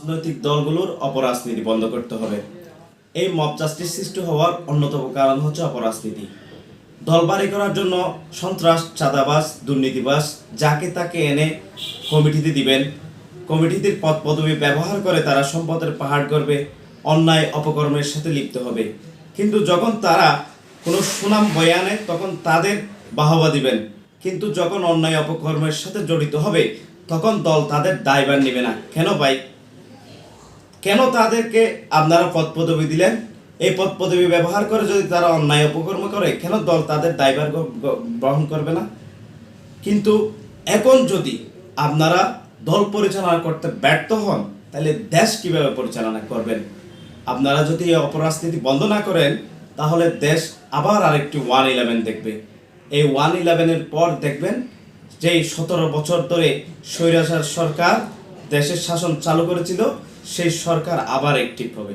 রাজনৈতিক দলগুলোর অপরাজনীতি বন্ধ করতে হবে। এই মব জাস্টিস সৃষ্টি হওয়ার অন্যতম কারণ হচ্ছে অপরাজনীতি। দল বাড়ি করার জন্য সন্ত্রাস চাঁদাবাস দুর্নীতিবাস যাকে তাকে এনে কমিটিতে দিবেন। কমিটিদের পদ পদবি ব্যবহার করে তারা সম্পদের পাহাড় করবে অন্যায় অপকর্মের সাথে লিপ্ত হবে। কিন্তু যখন তারা কোনো সুনাম বয়ে আনে, তখন তাদের বাহবা দিবেন। কিন্তু যখন অন্যায় অপকর্মের সাথে জড়িত হবে, তখন দল তাদের দায়ভার নেবে না। কেন ভাই? কেন তাদেরকে আপনারা পদ পদবি দিলেন? এই পদ পদবি ব্যবহার করে যদি তারা অন্যায় অপকর্ম করে, কেন দল তাদের দায়ভার গ্রহণ করবে না? কিন্তু এখন যদি আপনারা দল পরিচালনা করতে ব্যর্থ হন, তাহলে দেশ কীভাবে পরিচালনা করবেন? আপনারা যদি এই অপরাজনীতি বন্ধ না করেন, তাহলে দেশ আবার আরেকটি ওয়ান ইলেভেন দেখবে। এই ওয়ান ইলেভেনের পর দেখবেন যেই সতেরো বছর ধরে স্বৈরাচার সরকার দেশের শাসন চালু করেছিল সেই সরকার আবার একটি হবে